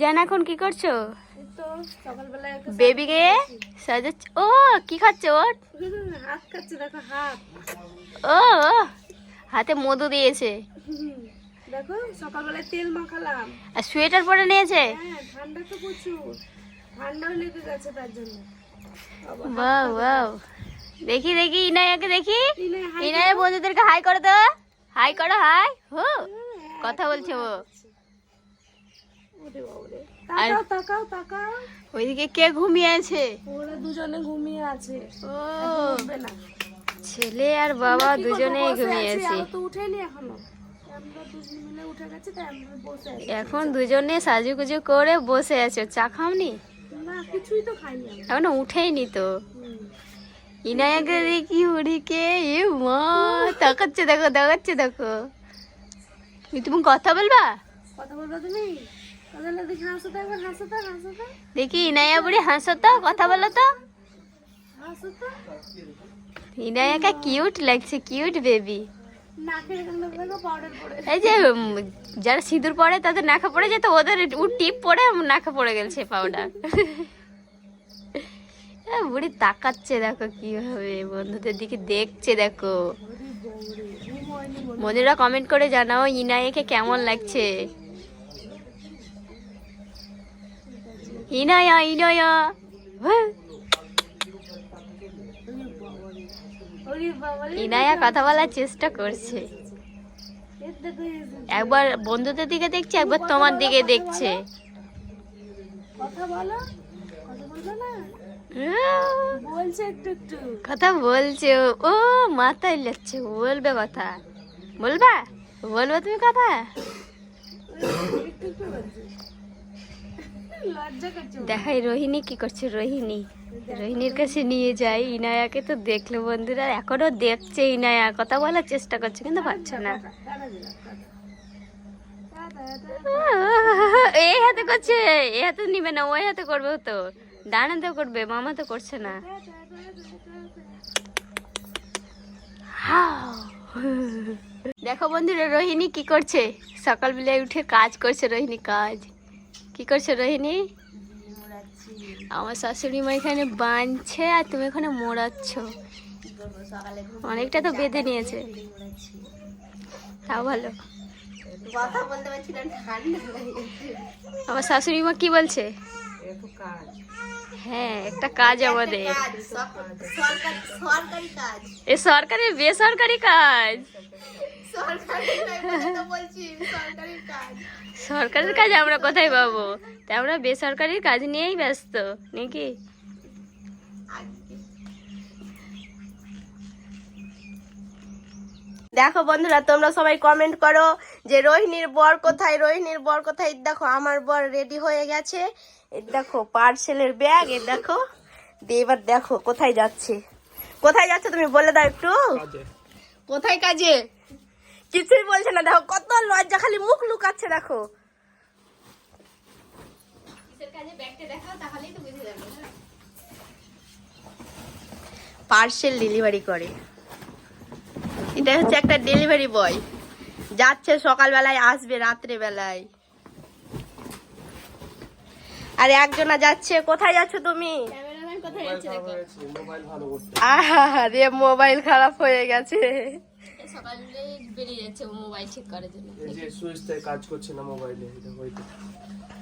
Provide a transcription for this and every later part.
জান এখন কি করছ? বেবিকে সাজাচ্ছ ও কি খাচ্ছে ওর? ও হাতে মধু দিয়েছে। দেখো সকালবেলায় তেল মাখালাম। আর সোয়েটার পরে নিয়েছে? হ্যাঁ ঠান্ডা তো প্রচুর। ঠান্ডাও লেগে গেছে তার জন্য। বাহ বাহ দেখি দেখি ইনায়াকে দেখি। ইনায়া বন্ধুদেরকে হাই করে তো হাই করো হাই হো হ্যাঁ, কথা বলছে ও। তাকাও তাকাও ওইদিকে কে ঘুমিয়ে আছে? ওরা দুজনে ঘুমিয়ে আছে। ও। না। ছেলে আর বাবা কি করব, দুজনেই বসে ঘুমিয়ে আছে তো উঠেনি এখনও। দুজন এখন দুজনে সাজুগুজু করে বসে আছো। চা খাওনি? এখনও উঠেইনি তো। হুম। ইনায়াকে দেখি ওদিকে এ মা তাকাচ্ছে দেখো তাকাচ্ছে দেখো। তুমি কথা বলবা? কথা বলব তুমি? দেখি ইনায়া বুড়ি হাসো তো, কথা বলো তো। ইনায়াকে কিউট লাগছে কিউট বেবি পড়ে এই যে যারা সিঁদুর পরে তাদের নাকা পড়ে যেত, ওদের উ টিপ পরে নাকা পড়ে গেছে পাউডার। বুড়ি তাকাচ্ছে দেখো কীভাবে, বন্ধুদের দিকে দেখছে দেখো। বন্ধুরা কমেন্ট করে জানাও ইনায়াকে কেমন লাগছে। ইনায়া হ্যাঁ, ওরে বাবা রে ইনায়া কথা বলার চেষ্টা করছে। একবার বন্ধুদের দিকে দেখছে একবার তোমার দিকে দেখছে। কথা বলছে। ও মাথায় লাগছে। বলবে কথা। বলবা? বলবে তুমি কথা একটু একটু বলছে লজ্জা করছে ও। দেখাই রোহিণী কি করছে, রোহিণী। রোহিণীর কাছে নিয়ে যাই ইনায়াকে তো দেখল বন্ধুরা, এখনও দেখছে ইনায়া, কথা বলার চেষ্টা করছে, কিন্তু পারছে না। এই হাতে করছে এই হাতে নিবে না ওই হাতে করবে তো। ডানাতে করবে মামা তো করছে না। দেখো বন্ধুরা, রোহিণী কি করছে? সকালবেলায় উঠে কাজ করছে, রোহিণী কাজ। কি করছে রোহিণী? আমার শাশুড়ি মা এখানে বাঁধছে আর তুমি এখানে মোড়াচ্ছ। অনেকটা তো বেঁধে নিয়েছে। তাও ভালো। আমার শাশুড়ি মা কি বলছে? হ্যাঁ একটা কাজ আমাদের। এ সরকারি বেসরকারি কাজ। তো সরকারের কাজ আমরা কোথায় পাবো? তাই আমরা বেসরকারির কাজ নিয়েই ব্যস্ত নাকি? দেখো বন্ধুরা তোমরা সবাই কমেন্ট করো যে রোহিণীর বর কোথায়? রোহিণীর বর কোথায়? দেখো আমার বর রেডি হয়ে গেছে। দেখো পার্সেলের ব্যাগ এ দেখো। দিয়ে এবার দেখো কোথায় যাচ্ছে? কোথায় যাচ্ছে তুমি বলে দাও একটু। কোথায় কাজে? কিছুই বলছে না। দেখো কত লজ্জা খালি মুখ লুকাচ্ছে দেখো। পার্সেল ডেলিভারি করে। এটা হচ্ছে একটা ডেলিভারি বয়। যাচ্ছে সকালবেলায় আসবে রাত্রে বেলায় আর একজনা যাচ্ছে কোথায় যাচ্ছ তুমি? আরে মোবাইল খারাপ হয়ে গেছে। সকালে বেরিয়ে যাচ্ছে মোবাইল ঠিক করার জন্য। এই যে সুইচটায় কাজ করছে না মোবাইলে এটা হয়তো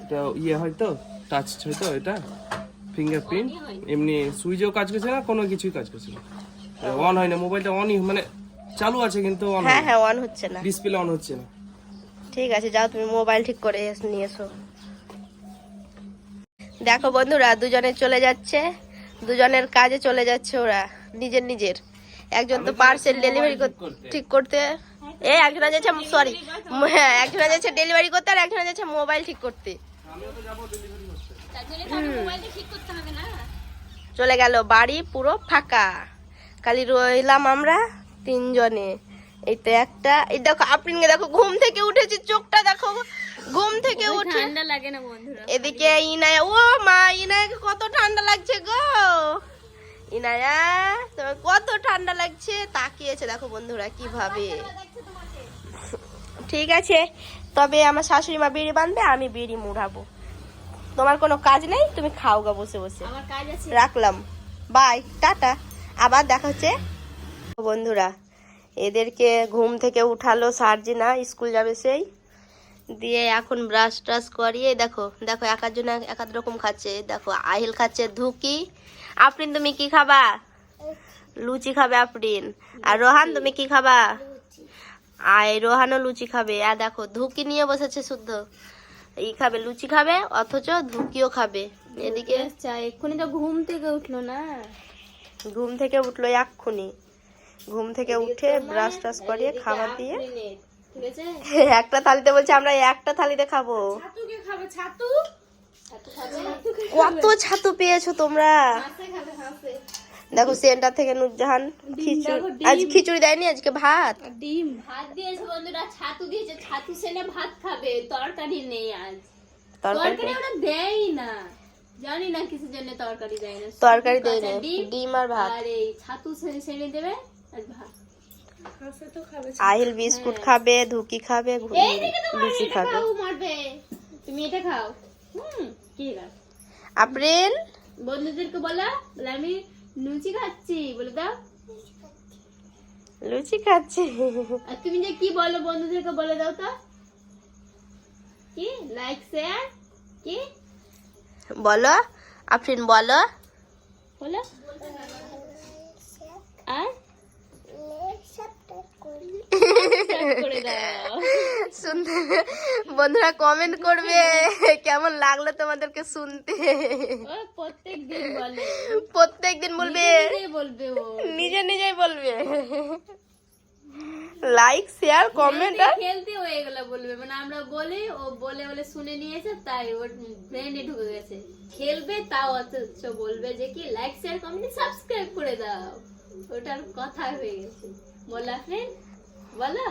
এটা ইয়ে হয়তো টাচ হয়তো এটা ফিঙ্গারপ্রিন্ট এমনি সুইচেও কাজ করছে না কোনো কিছুই কাজ করছে না। অন হয় না মোবাইলটা অনই মানে চালু আছে কিন্তু অন হ্যাঁ হ্যাঁ অন হচ্ছে না। ডিসপ্লে অন হচ্ছে না। ঠিক আছে যাও তুমি মোবাইল ঠিক করে এস- নিয়ে এসো। দেখো বন্ধুরা দুজনে চলে যাচ্ছে দুজনের কাজে চলে যাচ্ছে ওরা নিজের নিজের। একজন তো পার্সেল ডেলিভারি ঠিক করতে। এ একজনা যাচ্ছে সরি হ্যাঁ একজনা যাচ্ছে ডেলিভারি করতে আর একজনা যাচ্ছে মোবাইল ঠিক করতে। মোবাইলটা ঠিক করতে হবে না? চলে গেল বাড়ি পুরো ফাঁকা। খালি রইলাম আমরা তিনজনে। এই তো একটা এই দেখো আপনি দেখো ঘুম থেকে উঠেছি চোখটা দেখো ঘুম থেকে উঠে ঠান্ডা লাগে না বন্ধুরা। এদিকে ইনায় ও মা ইনায়াকে কত ঠান্ডা লাগছে গো। ইনায়া তোমার কত ঠান্ডা লাগছে? তাকিয়েছে দেখো বন্ধুরা কীভাবে? ঠিক আছে তবে আমার শাশুড়ি মা বিড়ি বাঁধবে আমি বিড়ি মুড়াবো। তোমার কোনো কাজ নেই? তুমি খাও গা বসে বসে। রাখলাম। Bye tata. আবার দেখা হচ্ছে। বন্ধুরা এদেরকে ঘুম থেকে উঠালো সার্জিনা স্কুল যাবে সেই। দিয়ে এখন ব্রাশ ট্রাশ করিয়ে দেখো দেখো একার জন্য এক এক রকম খাচ্ছে। দেখো আহিল খাচ্ছে ধুকি আফরিন তুমি কি খাবা? লুচি খাবে আফরিন। আর রোহান তুমি কি খাবা? আয় রোহানও লুচি খাবে। আর দেখো ধুকি নিয়ে বসেছে শুদ্ধ। ই খাবে লুচি খাবে অথচ ধুকিও খাবে। এদিকে এক্ষুনি তো ঘুম থেকে উঠল না। ঘুম থেকে উঠল এক্ষুনি। ঘুম থেকে উঠে ব্রাশ টাশ করিয়ে খাবার দিয়ে একটা থালিতে বলছে আমরা একটা থালিতে খাব। খাবে ছাতু? কত ছাতু পেয়েছ তোমরা। দেখো সেন্টার থেকে নুরজাহান খিচুড়ি। আজ খিচুড়ি দেয়নি আজকে ভাত। ডিম। ভাত দিয়েছে বন্ধুরা ছাতু দিয়েছে। ছাতু সেনে ভাত খাবে তরকারি নেই আজ। তরকারি ওরা দেয় না। জানি না কিছু জন্য তরকারি দেয় না। তরকারি দেয় না ডিম আর ভাত। আর এই ছাতু সেনে সেনে দেবে আর ভাত। আহিল বিস্কুট খাবে ধুকি খাবে লুচি খাবে। তুমি এটা খাও। হুম কি গাছ আপ্রিল? বন্ধুদেরকে বলা বলে আমি লুচি খাচ্ছি বলে দাও। লুচি খাচ্ছি। আর তুমি যে কি বলো বন্ধুদেরকে বলে দাও তো। কি? লাইক শেয়ার কি? বলো আফরিন বলো। বলো। আর? শুনতে বন্ধুরা কমেন্ট করবে কেমন লাগল তোমাদেরকে শুনতে? ও প্রত্যেক দিন বলে। প্রত্যেকদিন বলবে? নিজে নিজে নিজেই বলবে? লাইক শেয়ার কমেন্ট আর খেলতে হয়ে গেল বলবে। মানে আমরা বলি ও বলে বলে শুনে নিয়েছে তাই ওর ব্রেনে ঢুকে গেছে। খেলবে তাও অথচ বলবে যে কি লাইক শেয়ার কমেন্ট সাবস্ক্রাইব করে দাও। ওটার কথা হয়ে গেছে। बोला फ्रेंड बोला